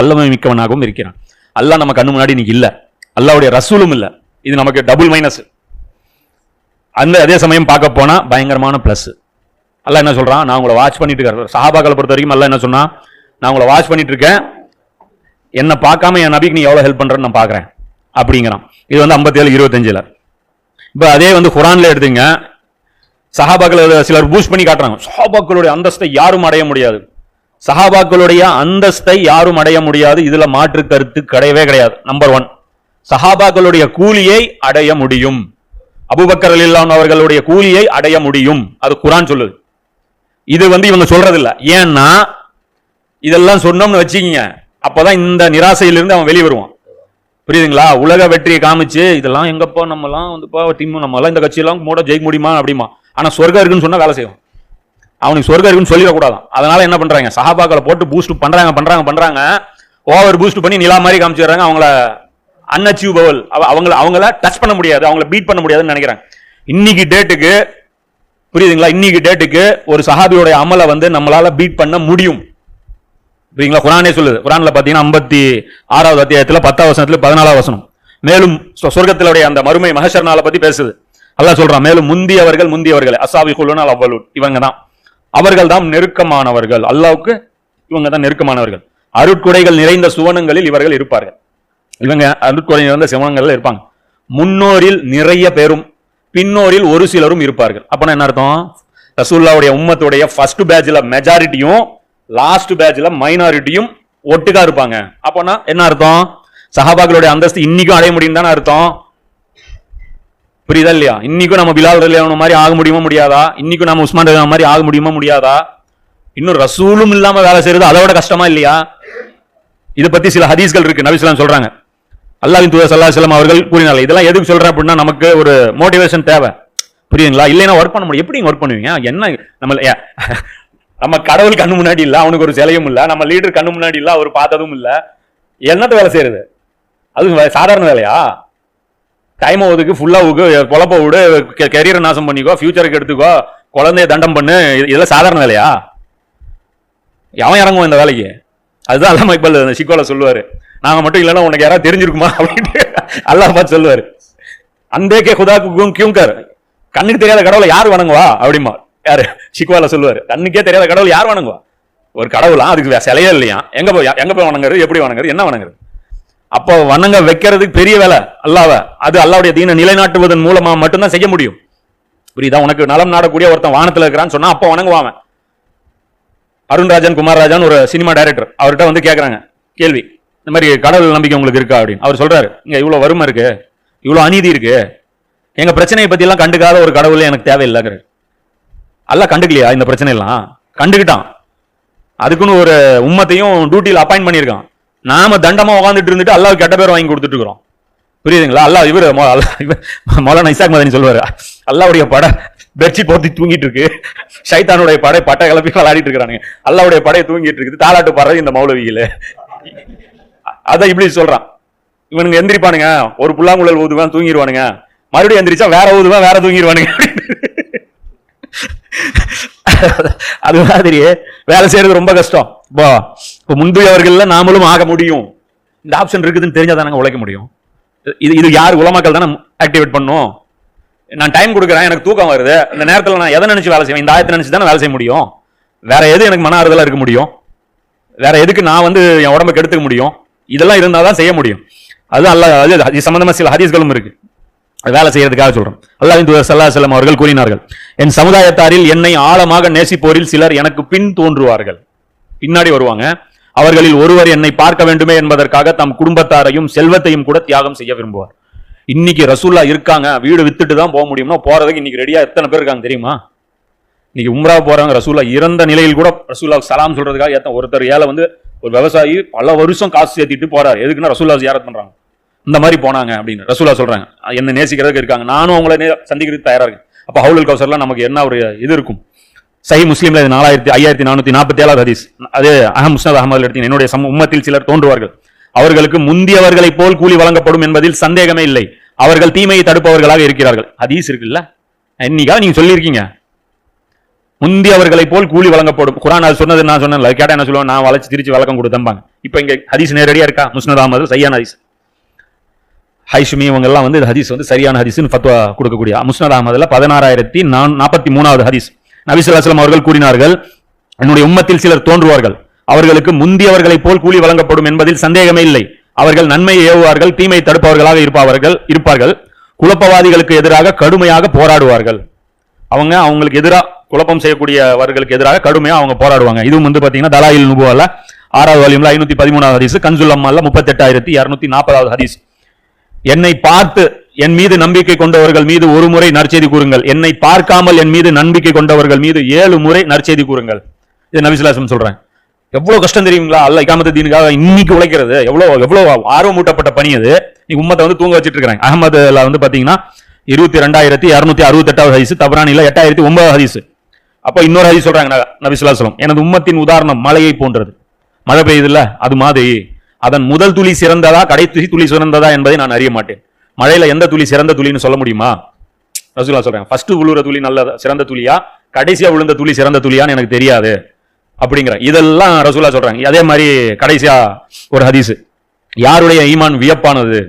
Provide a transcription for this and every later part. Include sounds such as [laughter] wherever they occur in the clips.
வல்லமை மிக்கவனாகவும் இருக்கிறான். அல்லா நம்ம கண்ணு முன்னாடி இன்னைக்கு இல்லை. அல்லாவுடைய ரசூலும் இல்லை. இது நமக்கு டபுள் மைனஸ் அந்த அதே சமயம் பார்க்க போனால் பயங்கரமான ப்ளஸ் அல்லாஹ் என்ன சொல்கிறான் நான் உங்களை வாட்ச் பண்ணிட்டு இருக்கேன். சஹாபாக்களை பொறுத்த வரைக்கும் அல்லாஹ் என்ன சொன்னால் நான் உங்களை வாட்ச் பண்ணிட்டு இருக்கேன். என்னை பார்க்காம என் நபிக்கு நீ எவ்வளோ ஹெல்ப் பண்ணுறேன்னு நான் பார்க்குறேன். அப்படிங்கிறான். இது வந்து ஐம்பத்தேழு இருபத்தஞ்சில். இப்போ அதே வந்து குரான்ல எடுத்தீங்க. சஹாபாக்கள் சிலர் பூஸ்ட் பண்ணி காட்டுறாங்க. சஹாபாக்களுடைய அந்தஸ்தை யாரும் அடைய முடியாது. சஹாபாக்களுடைய அந்தஸ்தை யாரும் அடைய முடியாது. இதுல மாற்று கருத்து கிடையவே கிடையாது. நம்பர் ஒன் சஹாபாக்களுடைய கூலியை அடைய முடியும். அபுபக்கர் அலில்லான் அவர்களுடைய கூலியை அடைய முடியும். அது குரான் சொல்லுது. இது வந்து இவங்க சொல்றதில்ல. ஏன்னா இதெல்லாம் சொன்னோம்னு வச்சுக்கிங்க. அப்பதான் இந்த நிராசையிலிருந்து அவன் வெளியே வருவான் புரியுதுங்களா? உலக வெற்றியை காமிச்சு இதெல்லாம் எங்கப்பா நம்மலாம் வந்துப்பா டீம் நம்மலாம் இந்த கட்சியெல்லாம் மூட ஜெயிக்க முடியுமா அப்படிமா. ஆனா சொர்க்கம் இருக்குன்னு சொன்னா வேலை செய்வோம் அவனுக்கு சொர்க்கம் இருக்குன்னு சொல்லிடக்கூடாதான். அதனால என்ன பண்றாங்க? சஹாபாக்களை போட்டு பூஸ்ட் பண்றாங்க பண்றாங்க பண்றாங்க. ஓவர் பூஸ்ட் பண்ணி நிலா மாதிரி காமிச்சிடுறாங்க அவங்கள அன்அச்சீவபிள் அவங்கள அவங்கள டச் பண்ண முடியாது. அவங்கள பீட் பண்ண முடியாதுன்னு நினைக்கிறாங்க. இன்னைக்கு டேட்டுக்கு புரியுதுங்களா? இன்னைக்கு டேட்டுக்கு ஒரு சஹாபியோடைய அமலை வந்து நம்மளால பீட் பண்ண முடியும். புரியுங்களா குரானே சொல்லுது. குரான்ல பாத்தீங்கன்னா ஐம்பத்தி ஆறாவது அத்தியாயத்துல பத்தாவது வசனத்துல பதினாலாவது வசனம். மேலும் சொ- சொர்க்கத்திலுடைய அந்த மறுமை மகஷர் பற்றி பத்தி பேசுது. அல்லாஹ் சொல்றான் மேலும் முந்தியவர்கள் முந்தியவர்கள் அசாபி குழுனால் அவ்வளவு இவங்க தான் அவர்கள் தான் நெருக்கமானவர்கள். அல்லாவுக்கு இவங்க தான் நெருக்கமானவர்கள். அருட்குடைகள் நிறைந்த சுவனங்களில் இவர்கள் இருப்பார்கள். இவங்க அருட்குடை நிறைந்த சிவனங்கள்ல இருப்பாங்க. முன்னோரில் நிறைய பேரும் பின்னோரில் ஒரு சிலரும் இருப்பார்கள். அப்பனா என்ன அர்த்தம்? ரசூல்லாவுடைய உம்மத்துடைய ஃபர்ஸ்ட் பேட்ச்ல மெஜாரிட்டியும் லாஸ்ட் பேட்சில் மைனாரிட்டியும் ஒட்டுக்கா இருப்பாங்க. அப்போனா என்ன அர்த்தம்? சஹாபாக்களுடைய அந்தஸ்து இன்னைக்கும் அடைய முடியும் தானே அர்த்தம்? புரியுதா இல்லையா? இன்னைக்கும் நம்ம பிலால் ரலியான மாதிரி ஆக முடியுமா முடியாதா? இன்னைக்கும் நம்ம உஸ்மான் ரலியான மாதிரி ஆக முடியுமா முடியாதா? இன்னும் ரசூலும் இல்லாம வேலை செய்யறது அதை விட கஷ்டமா இல்லையா? இதை பத்தி சில ஹதீஸ்கள் இருக்கு. நபிஸ்லாம் சொல்றாங்க. அல்லாஹ்வின் தூதர் சல்லா அலைஹி அவர்கள் கூறினார்கள் இதெல்லாம் எதுக்கு சொல்றேன் அப்படின்னா நமக்கு ஒரு மோட்டிவேஷன் தேவை. புரியுதுங்களா? இல்லைன்னா ஒர்க் பண்ண முடியும். எப்படி ஒர்க் பண்ணுவீங்க? என்ன நம்ம நம்ம கடவுள் கண்ணு முன்னாடி இல்லை அவனுக்கு ஒரு சிலையும் இல்லை நம்ம லீடர் கண்ணு முன்னாடி இல்லை அவர் பார்த்ததும் இல்லை. என்னத்த வேலை செய்யறது? அது சாதாரண வேலையா? டைம் ஒதுக்கு ஃபுல்லாக உக்கு பொழப்ப விடு கெரியரை நாசம் பண்ணிக்கோ ஃபியூச்சருக்கு எடுத்துக்கோ குழந்தைய தண்டம் பண்ணு இதெல்லாம் சாதாரண வேலையா? எவன் இறங்குவோம் இந்த வேலைக்கு? அதுதான் அல்லாம இக்பால் சிக்கோல சொல்லுவார். நாங்கள் மட்டும் இல்லைன்னா உனக்கு யாராவது தெரிஞ்சிருக்குமா? அப்படின்ட்டு அல்லாஹ் பார்த்து சொல்லுவார். அந்தே கே குதாக்கு கியூங்கர் கண்ணுக்கு தெரியாத கடவுளை யார் வணங்குவா? அப்படிமா யாரு? சிக்குவால சொல்லுவார். கண்ணுக்கே தெரியாத கடவுள் யார் வணங்குவா? ஒரு கடவுளா அதுக்கு வே- சிலையே இல்லையா? எங்க போய் எங்க போய் வணங்குறது? எப்படி வணங்குறது? என்ன வணங்குறது? அப்போ வணங்க வைக்கிறதுக்கு பெரிய வேலை. அல்லாவ அது அல்லாவுடைய தீன நிலைநாட்டுவதன் மூலமா மட்டும்தான் செய்ய முடியும். புரியுதா? உனக்கு நலம் நாடக்கூடிய ஒருத்தன் வானத்தில் இருக்கிறான்னு சொன்னா அப்போ வணங்குவான் அவன். அருண்ராஜன் குமார்ராஜன் ஒரு சினிமா டைரக்டர். அவர்கிட்ட வந்து கேட்குறாங்க கேள்வி இந்த மாதிரி கடவுள் நம்பிக்கை உங்களுக்கு இருக்கா அப்படின்னு. அவர் சொல்றாரு இங்க இவ்வளோ வறுமை இருக்கு இவ்வளோ அநீதி இருக்கு. எங்க பிரச்சனையை பற்றிலாம் கண்டுக்காத ஒரு கடவுளே எனக்கு தேவையில்லைங்கிற அல்ல கண்டுக்கலையா இந்த பிரச்சனை எல்லாம் கண்டுக்கிட்டான். அதுக்குன்னு ஒரு உம்மத்தையும் டியூட்டியில் அப்பாயிண்ட் பண்ணியிருக்கான். நாம தண்டமா உட்காந்துட்டு இருந்துட்டு அல்லாஹ் கெட்ட பேர் வாங்கி கொடுத்துட்டு இருக்கிறோம். புரியுதுங்களா? அல்லாஹ் இவர் மௌலானா இசாக் மதனி சொல்லுவாரு அல்லாவுடைய படை பெட்ஷீட் போத்தி தூங்கிட்டு இருக்கு. ஷைத்தானுடைய படை பட்டை கிளப்பி விளையாடிட்டு இருக்கிறானுங்க. அல்லாவுடைய படையை தூங்கிட்டு இருக்குது. தாலாட்டு பாடுறது இந்த மௌலவியில. அதான் இப்படி சொல்றான். இவனுங்க எந்திரிப்பானுங்க. ஒரு புல்லாங்குழல் ஊதுவான் தூங்கிடுவானுங்க மறுபடியும் எந்திரிச்சா வேற ஊதுவான் வேற தூங்கிடுவானுங்க [laughs] அது மாதிரி வேலை செய்யறது ரொம்ப கஷ்டம். இப்போ இப்போ முந்தையவர்கள்ல நாமளும் ஆக முடியும். இந்த ஆப்ஷன் இருக்குதுன்னு தெரிஞ்சா தானே உழைக்க முடியும். இது இது யார் உலமாக்கள் தானே ஆக்டிவேட் பண்ணும்? நான் டைம் கொடுக்குறேன் எனக்கு தூக்கம் வருது. இந்த நேரத்தில் நான் எதை நினச்சி வேலை செய்வேன்? இந்த ஆயத்தை நினச்சி தானே வேலை செய்ய முடியும். வேற எது எனக்கு மன ஆறுதலாக இருக்க முடியும்? வேற எதுக்கு நான் வந்து என் உடம்ப கெடுத்துக்க முடியும்? இதெல்லாம் இருந்தால் தான் செய்ய முடியும். அது அல்ல அது சம்மந்தமாக சில ஹதீஸ்களும் இருக்குது வேலை செய்யறதுக்காக சொல்றேன் அல்லாஹ்வின் தூதர் சல்லா செல்லம் அவர்கள் கூறினார்கள் என் சமுதாயத்தாரில் என்னை ஆழமாக நேசிப்போரில் சிலர் எனக்கு பின் தோன்றுவார்கள். பின்னாடி வருவாங்க அவர்களில் ஒருவர் என்னை பார்க்க வேண்டுமே என்பதற்காக தம் குடும்பத்தாரையும் செல்வத்தையும் கூட தியாகம் செய்ய விரும்புவார். இன்னைக்கு ரசூல்லா இருக்காங்க வீடு வித்துட்டு தான் போக முடியும்னா போறதுக்கு இன்னைக்கு ரெடியா எத்தனை பேர் இருக்காங்க தெரியுமா? இன்னைக்கு உம்ரா போறாங்க ரசூல்லா இறந்த நிலையில் கூட ரசூல்லா சலாம் சொல்றதுக்காக ஏத்த ஒருத்தர் ஏழை வந்து ஒரு விவசாயி பல வருஷம் காசு சேர்த்திட்டு போறாரு. எதுக்குன்னா ரசூல்லா ஜியாரத் பண்றாங்க. இந்த மாதிரி போனாங்க அப்படின்னு ரசூலா சொல்றாங்க. என்ன நேசிக்கிறதுக்கு இருக்காங்க. நானும் அவங்கள சந்திக்கிறதுக்கு தயாரா இருக்கேன். அப்ப ஹவுலுல் கௌசர்லாம் நமக்கு என்ன ஒரு இது இருக்கும்? சஹி முஸ்லீம்ல இது நாலாயிரத்தி ஐயாயிரத்தி நானூத்தி நாற்பத்தி ஏழாவது ஹதீஸ். அது அஹம் முஸ்னத் அஹமது எடுத்தீங்க. என்னுடைய சம உம்மத்தில் சிலர் தோன்றுவார்கள். அவர்களுக்கு முந்தியவர்களைப் போல் கூலி வழங்கப்படும் என்பதில் சந்தேகமே இல்லை. அவர்கள் தீமையை தடுப்பவர்களாக இருக்கிறார்கள். ஹதீஸ் இருக்குல்ல? இன்னைக்கா நீங்க சொல்லியிருக்கீங்க? முந்தியவர்களை போல் கூலி வழங்கப்படும். குரான் அது சொன்னது நான் சொன்னேன் கேட்டா என்ன சொல்லுவேன் நான் வளைச்சு திருச்சி வழக்கம் கொடுத்தம்பாங்க இப்போ இங்க ஹதீஸ் நேரடியா இருக்கா? முஸ்னத் அஹமது சரியான ஹதீஸ். ஹைஷுமி இவங்கெல்லாம் வந்து ஹதீஸ் வந்து சரியான ஹதீஸ்னு ஃபத்வா கொடுக்கக்கூடிய முஸ்னத் அகமதுல பதினாறாயிரத்தி நான் நாற்பத்தி மூணாவது ஹதீஸ் நபிசுல்லாஸ்லாம் அவர்கள் கூறினார்கள் என்னுடைய உம்மத்தில் சிலர் தோன்றுவார்கள். அவர்களுக்கு முந்தியவர்களைப் போல் கூலி வழங்கப்படும் என்பதில் சந்தேகமே இல்லை. அவர்கள் நன்மையை ஏவுவார்கள் தீமை தடுப்பவர்களாக இருப்பவர்கள் இருப்பார்கள். குழப்பவாதிகளுக்கு எதிராக கடுமையாக போராடுவார்கள். அவங்க அவங்களுக்கு எதிராக குழப்பம் செய்யக்கூடியவர்களுக்கு எதிராக கடுமையாக அவங்க போராடுவாங்க. இதுவும் வந்து பார்த்தீங்கன்னா தலாயில் நுபுவால ஆறாவது வால்யூம்ல ஐநூத்தி பதிமூணாவது ஹதீஸ் கன்சுல் அம்மால முப்பத்தெட்டாயிரத்தி இரநூத்தி நாற்பதாவது ஹதீஸ். என்னை பார்த்து என் மீது நம்பிக்கை கொண்டவர்கள் மீது ஒரு முறை நற்செய்தி கூறுங்கள். என்னை பார்க்காமல் என் மீது நம்பிக்கை கொண்டவர்கள் மீது ஏழு முறை நற்செய்தி கூறுங்கள். இது நபிசுலாசம் சொல்றேன். எவ்வளவு கஷ்டம் தெரியுங்களா? அல்ல இக்காமத்து தீனுக்காக இன்னைக்கு உழைக்கிறது. எவ்வளவு எவ்வளவு ஆர்வமூட்டப்பட்ட பணி அது. நீ உம்மத்தை வந்து தூங்க வச்சுட்டு இருக்கிறாங்க. அகமதுல வந்து பாத்தீங்கன்னா இருபத்தி ரெண்டாயிரத்தி இரநூத்தி அறுபத்தி எட்டாவது ஹதீஸ் தபரானில எட்டாயிரத்தி ஒன்பது ஹதீஸ். அப்ப இன்னொரு ஹதீஸ் சொல்றாங்க நபிசுல்லாசலம் எனது உம்மத்தின் உதாரணம் மழையை போன்றது. மழை பெய்யுதுல்ல அது மாதிரி. அதன் முதல் துளி சிறந்ததா கடைசி துளி சிறந்ததா என்பதை நான் அறிய மாட்டேன். மழையில எந்த துளி சிறந்த துளின்னு சொல்ல முடியுமா? ரசூலா சொல்றேன் ஃபர்ஸ்ட் விழுற துளி நல்ல சிறந்த துளியா? கடைசியா விழுந்த துளி சிறந்த துளியான்னு எனக்கு தெரியாது. அப்படிங்கிற இதெல்லாம் ரசூலா சொல்றாங்க. அதே மாதிரி கடைசியா ஒரு ஹதீஸ். யாருடைய ஈமான் வியப்பானது?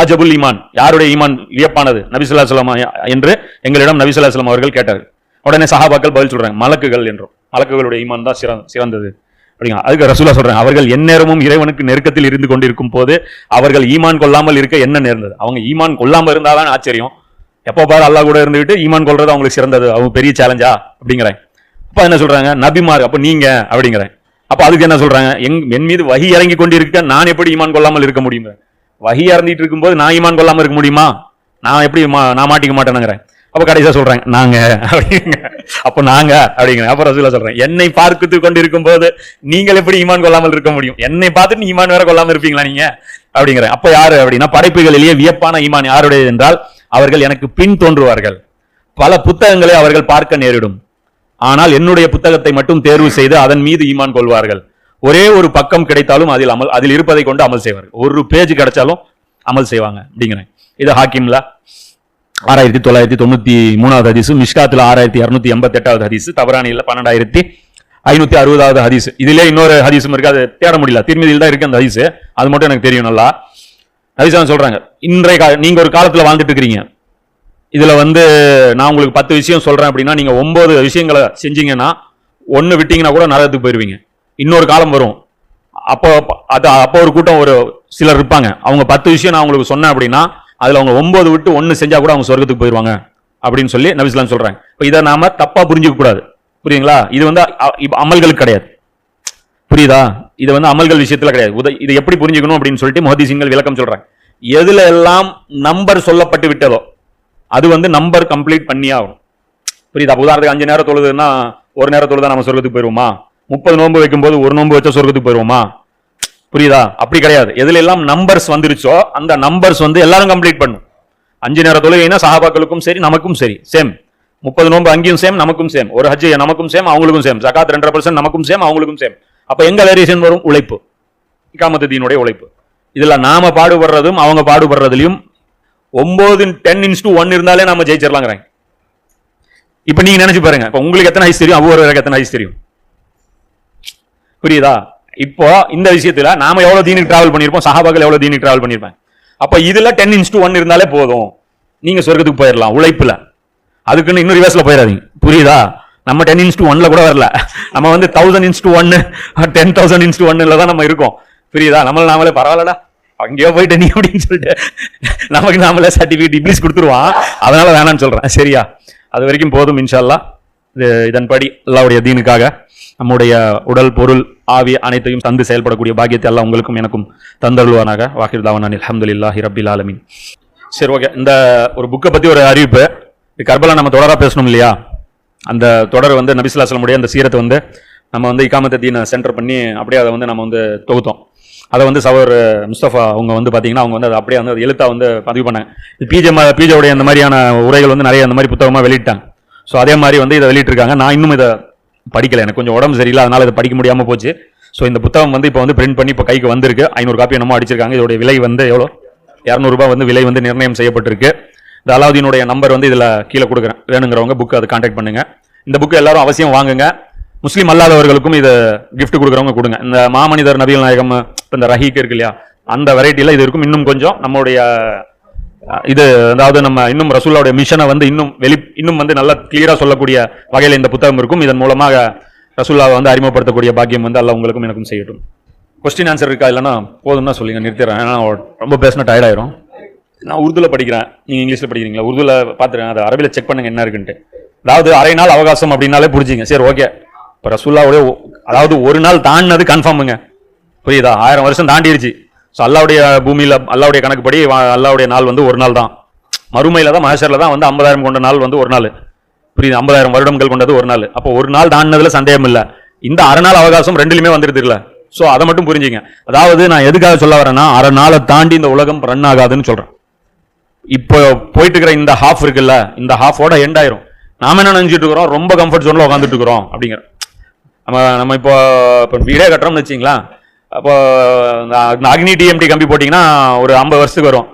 ஆஜபுல் ஈமான். யாருடைய ஈமான் வியப்பானது? நபிசுல்லா சொல்லம் என்று எங்களிடம் நபிசுல்லா சொல்லம் அவர்கள் கேட்டார் உடனே சஹாபாக்கள் பதில் சொல்றாங்க மலக்குகள் என்றும். மலக்குகளுடைய ஈமான் தான் சிறந்த சிறந்தது. அப்படிங்களா? அதுக்கு ரசூலா சொல்றாங்க அவர்கள் எந்நேரமும் இறைவனுக்கு நெருக்கத்தில் இருந்து கொண்டிருக்கும் போது அவர்கள் ஈமான் கொள்ளாமல் இருக்க என்ன நேர்ந்தது? அவங்க ஈமான் கொள்ளாமல் இருந்தாதான் ஆச்சரியம். எப்போ பாரு அல்லாஹ் கூட இருந்துகிட்டு ஈமான் கொள்றது அவங்களுக்கு சிறந்தது. அவங்க பெரிய சேலஞ்சா அப்படிங்கிறேன். அப்ப என்ன சொல்றாங்க? நபிமார் அப்ப நீங்க அப்படிங்கிறேன். அப்ப அதுக்கு என்ன சொல்றாங்க? எங் என் மீது வகி இறங்கி கொண்டிருக்க நான் எப்படி ஈமான் கொள்ளாமல் இருக்க முடியும்? வகி இறந்துட்டு இருக்கும்போது நான் ஈமான் கொள்ளாமல் இருக்க முடியுமா? நான் எப்படி மா- நான் மாட்டிக்க மாட்டேனுங்கிறேன் அப்ப கடைசியா சொல்றேன் நாங்க அப்படிங்க. அப்ப நாங்க அப்படிங்கிறேன் அப்ப ரசூலா சொல்றேன் என்னை பார்த்து கொண்டிருக்கும் போது நீங்கள் எப்படி ஈமான் கொள்ளாமல் இருக்க முடியும்? என்னை பார்த்துட்டு நீ ஈமான் வேற கொள்ளாம இருப்பீங்களா நீங்க? அப்படிங்கிறேன் அப்ப யாரு அப்படின்னா படைப்புகளிலேயே வியப்பான ஈமான் யாருடையது என்றால் அவர்கள் எனக்கு பின் தோன்றுவார்கள். பல புத்தகங்களை அவர்கள் பார்க்க நேரிடும். ஆனால் என்னுடைய புத்தகத்தை மட்டும் தேர்வு செய்து அதன் மீது ஈமான் கொள்வார்கள். ஒரே ஒரு பக்கம் கிடைத்தாலும் அதில் அமல் அதில் இருப்பதை கொண்டு அமல் செய்வார்கள். ஒரு பேஜ் கிடைச்சாலும் அமல் செய்வாங்க அப்படிங்கிறேன் இது ஹாக்கிம்ல? ஆறாயிரத்தி தொள்ளாயிரத்தி தொண்ணூற்றி மூணாவது ஹதீஸு மிஷ்காத்தில் ஆறாயிரத்தி இரநூத்தி எண்பத்தி எட்டாவது ஹதீஸு தவறானியில் பன்னெண்டாயிரத்தி ஐநூற்றி அறுபதாவது ஹதீஸ். இதிலே இன்னொரு ஹதீஸும் இருக்குது அது தேட முடியல. திருமதியில் தான் இருக்குது அந்த ஹதீஸு. அது மட்டும் எனக்கு தெரியும் நல்லா. ஹதீஸ் சொல்கிறாங்க இன்றைய கா- நீங்கள் ஒரு காலத்தில் வாழ்ந்துட்டு இருக்கிறீங்க. இதில் வந்து நான் உங்களுக்கு பத்து விஷயம் சொல்கிறேன் அப்படின்னா நீங்கள் ஒம்பது விஷயங்களை செஞ்சீங்கன்னா ஒன்று விட்டிங்கன்னா கூட நரகத்துக்கு போயிடுவீங்க இன்னொரு காலம் வரும். அப்போ அது அப்போ ஒரு கூட்டம் ஒரு சிலர் இருப்பாங்க. அவங்க பத்து விஷயம் நான் உங்களுக்கு சொன்னேன் அப்படின்னா அதில் அவங்க ஒன்பது விட்டு ஒன்று செஞ்சால் கூட அவங்க சொர்க்கத்துக்கு போயிடுவாங்க அப்படின்னு சொல்லி நபிஸ்லாம் சொல்கிறாங்க இப்போ இதை நாம் தப்பாக புரிஞ்சுக்க கூடாது. புரியுங்களா இது வந்து அ- அமல்களுக்கு கிடையாது. புரியுதா? இது வந்து அமல்கள் விஷயத்தில் கிடையாது. உத- இது எப்படி புரிஞ்சுக்கணும் அப்படின்னு சொல்லிட்டு முஹதீசின்கள் விளக்கம் சொல்கிறாங்க எதுல எல்லாம் நம்பர் சொல்லப்பட்டு விட்டதோ அது வந்து நம்பர் கம்ப்ளீட் பண்ணியே ஆகும் புரியுதா? உதாரணத்துக்கு அஞ்சு நேரம் தொழுதுன்னா ஒரு நேரம் தொழுதா நம்ம சொர்க்கத்துக்கு போயிடுவோமா முப்பது நோன்பு வைக்கும்போது ஒரு நோன்பு வச்சா சொர்க்கத்துக்கு போயிருவோமா? புரியுதா? அப்படி கிடையாது. எதுல எல்லாம் நம்பர்ஸ் வந்துருச்சோ அந்த நம்பர்ஸ் வந்து எல்லாரும் கம்ப்ளீட் பண்ணும். அஞ்சு நேர தொழுகைனா சஹாபாக்களுக்கும் சரி நமக்கும் சரி. சேம் முப்பது நோன்பு அங்கேயும் சேம் நமக்கும் சேம் ஒரு ஹஜ் நமக்கும் சேம் அவங்களுக்கும் சேம் ஜகாத் ரெண்டரை பர்சன்ட் நமக்கும் சேம் அவங்களுக்கும் சேம் அப்போ எங்க வேரியேஷன் வரும்? உழைப்பு. இக்காமத்தீனுடைய உழைப்பு. இதுல நாம பாடுபடுறதும் அவங்க பாடுபடுறதுலையும் ஒன்பது டென் இன்ஸ் டூ ஒன் இருந்தாலே நம்ம ஜெயிச்சிடலாங்கிறாங்க இப்போ நீங்க நினைச்சு பாருங்க. உங்களுக்கு எத்தனை ஹைஸ் தெரியும்? அவ்வளோ எத்தனை ஹைஸ் தெரியும்? புரியுதா? இப்போ இந்த விஷயத்துல நாம எவ்வளவு தீனுக்கு டிராவல் பண்ணிருப்போம் சஹாபாக்கள் எவ்வளவு தீனுக்கு டிராவல் பண்ணிருப்பாங்க அப்ப இதுல டென் இன்ஸ் ஒன் இருந்தாலே போதும். நீங்க சொர்க்கத்துக்கு போயிடலாம் உழைப்புல. அதுக்குன்னு இன்னும் ரிவர்ஸ்ல போயிடாதீங்க புரியுதா? நம்ம டென் இன்ஸ் ஒன்ல கூட வரல. நம்ம வந்து தௌசண்ட் இன்ஸ் ஒன்னு டென் தௌசண்ட் இன்ஸ் ஒன்னுல தான் நம்ம இருக்கோம். புரியுதா? நம்மள நாமளே பரவாயில்லடா. அங்கேயோ போயிட்டு நீ அப்படின்னு சொல்லிட்டு நமக்கு நாமளே சர்டிபிகேட் இப்ளீஸ் கொடுத்துருவான். அதனால வேணாம்னு சொல்றேன். சரியா? அது வரைக்கும் போதும் இன்ஷால்லா இது இதன்படி அல்லாவுடைய தீனுக்காக நம்முடைய உடல் பொருள் ஆவி அனைத்தையும் தந்து செயல்படக்கூடிய பாக்கியத்தை எல்லாம் உங்களுக்கும் எனக்கும் தந்தருள்வானாக. வாஹிர் தாவான் அல்ஹம்துலில்லாஹி ரப்பில் ஆலமீன். சரி ஓகே. இந்த ஒரு புக்கை பற்றி ஒரு அறிவிப்பு. இது கர்பலா நம்ம தொடராக பேசணும் இல்லையா? அந்த தொடர் வந்து நபிசுல்லாஸ்லமுடைய அந்த சீரத்தை வந்து நம்ம வந்து இக்காமத்தை தீனை சென்டர் பண்ணி அப்படியே அதை வந்து நம்ம வந்து தொகுத்தோம். அதை வந்து சவர் முஸ்தபா அவங்க வந்து பார்த்தீங்கன்னா அவங்க வந்து அதை அப்படியே வந்து எழுத்தாக வந்து பதிவு பண்ணாங்க பிஜே பிஜேவுடைய அந்த மாதிரியான உரைகள் வந்து நிறைய அந்த மாதிரி புத்தகமாக வெளியிட்டாங்க. ஸோ அதே மாதிரி வந்து இதை வெளியிட்டிருக்காங்க. நான் இன்னும் இதை படிக்கலை. எனக்கு கொஞ்சம் உடம்பு சரியில்லை அதனால் இதை படிக்க முடியாமல் போச்சு. ஸோ இந்த புத்தகம் வந்து இப்போ வந்து பிரிண்ட் பண்ணி இப்போ கைக்கு வந்திருக்கு. ஐநூறு காப்பி என்னமோ அடிச்சிருக்காங்க. இதோடைய விலை வந்து எவ்வளோ? இரநூறுபா வந்து விலை வந்து நிர்ணயம் செய்யப்பட்டிருக்கு. இந்த அலாவுதீனுடைய நம்பர் வந்து இதில் கீழே கொடுக்குறேன். வேணுங்கிறவங்க புக்கு அதை காண்டாக்ட் பண்ணுங்க. இந்த புக்கு எல்லாரும் அவசியம் வாங்குங்க. முஸ்லீம் அல்லாதவர்களுக்கும் இதை கிஃப்ட் கொடுக்குறவங்க கொடுங்க. இந்த மாமனிதர் நபிகள் நாயகம் இப்போ இந்த ரஹீக் இருக்கு இல்லையா? அந்த வெரைட்டியில் இது இருக்கும். இன்னும் கொஞ்சம் நம்மளுடைய இது அதாவது நம்ம இன்னும் ரசூல்லாவுடைய மிஷனை வந்து இன்னும் வெளி இன்னும் வந்து நல்லா கிளியராக சொல்லக்கூடிய வகையில் இந்த புத்தகம் இருக்கும். இதன் மூலமாக ரசூல்லாவை வந்து அறிமுகப்படுத்தக்கூடிய பாக்கியம் வந்து எல்லாம் உங்களுக்கும் எனக்கும் செய்யட்டும். கொஸ்டின் ஆன்சர் இருக்கா இல்லைன்னா போதும்னா சொல்லுங்க நிறுத்திடுறேன். ஏன்னா ரொம்ப பேசினா டயர்டாயிரும் நான் உருதுல படிக்கிறேன். நீங்கள் இங்கிலீஷில் படிக்கிறீங்களா? உருதுல பார்த்துருக்கேன் அதை அரபியில் செக் பண்ணுங்க என்ன இருக்குன்ட்டு. அதாவது அரை நாள் அவகாசம் அப்படின்னாலே புரிஞ்சுங்க. சரி ஓகே இப்போ ரசூல்லாவுடைய அதாவது ஒரு நாள் தாண்டினது கன்ஃபார்முங்க புரியுதா? ஆயிரம் வருஷம் தாண்டிடுச்சு ஸோ அல்லாவுடைய பூமியில் அல்லாவுடைய கணக்குப்படி அல்லாவுடைய நாள் வந்து ஒரு நாள் தான். மறுமையில் தான் மகேஸ்வரில் தான் வந்து ஐம்பதாயிரம் கொண்ட நாள் வந்து ஒரு நாள். புரியுது? ஐம்பதாயிரம் வருடங்கள் கொண்டது ஒரு நாள். அப்போ ஒரு நாள் தாண்டினதுல சந்தேகம் இல்லை. இந்த அரை நாள் அவகாசம் ரெண்டுலையுமே வந்துருதுல ஸோ அதை மட்டும் புரிஞ்சுங்க. அதாவது நான் எதுக்காக சொல்ல வரேன்னா அரை நாளை தாண்டி இந்த உலகம் ரன் ஆகாதுன்னு சொல்கிறேன் இப்போ போயிட்டு இருக்கிற இந்த ஹாஃப் இருக்குல்ல இந்த ஹாஃபோட எண்ட் ஆயிரும். நாம என்ன நினைச்சிட்டு இருக்கிறோம்? ரொம்ப கம்ஃபர்ட் ஜோனில் உட்காந்துட்டு இருக்கிறோம் அப்படிங்கிற. நம்ம நம்ம இப்போ இப்போ வீடே கட்டுறோம்னு வச்சிங்களா அப்போ இந்த அக்னி டிஎம்டி கம்பி போட்டிங்கன்னா ஒரு ஐம்பது வருஷத்துக்கு வரும்.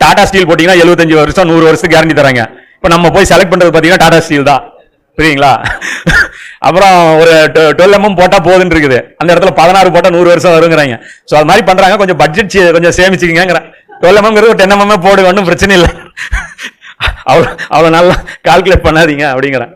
டாடா ஸ்டீல் போட்டிங்கன்னா எழுபத்தஞ்சு வருஷம் நூறு வருஷத்துக்கு கேரண்டி தராங்க. இப்போ நம்ம போய் செலக்ட் பண்ணுறது பார்த்தீங்கன்னா டாடா ஸ்டீல் தான். புரியுங்களா [laughs] அப்புறம் ஒரு டுவெல் எம்எம் போட்டால் போதுன்னு இருக்குது அந்த இடத்துல பதினாறு போட்டால் நூறு வருஷம் வருங்கிறாங்க. ஸோ அது மாதிரி பண்ணுறாங்க கொஞ்சம் பட்ஜெட் கொஞ்சம் சேமிச்சுக்கிங்கிற டுவெல் எம்எம்ங்கிறது ஒரு டென் எம்எம் போடு ஒன்றும் பிரச்சனை இல்லை. [laughs] அவ்வளோ அவ்வளோ நல்லா கால்குலேட் பண்ணாதீங்க அப்படிங்கிறேன்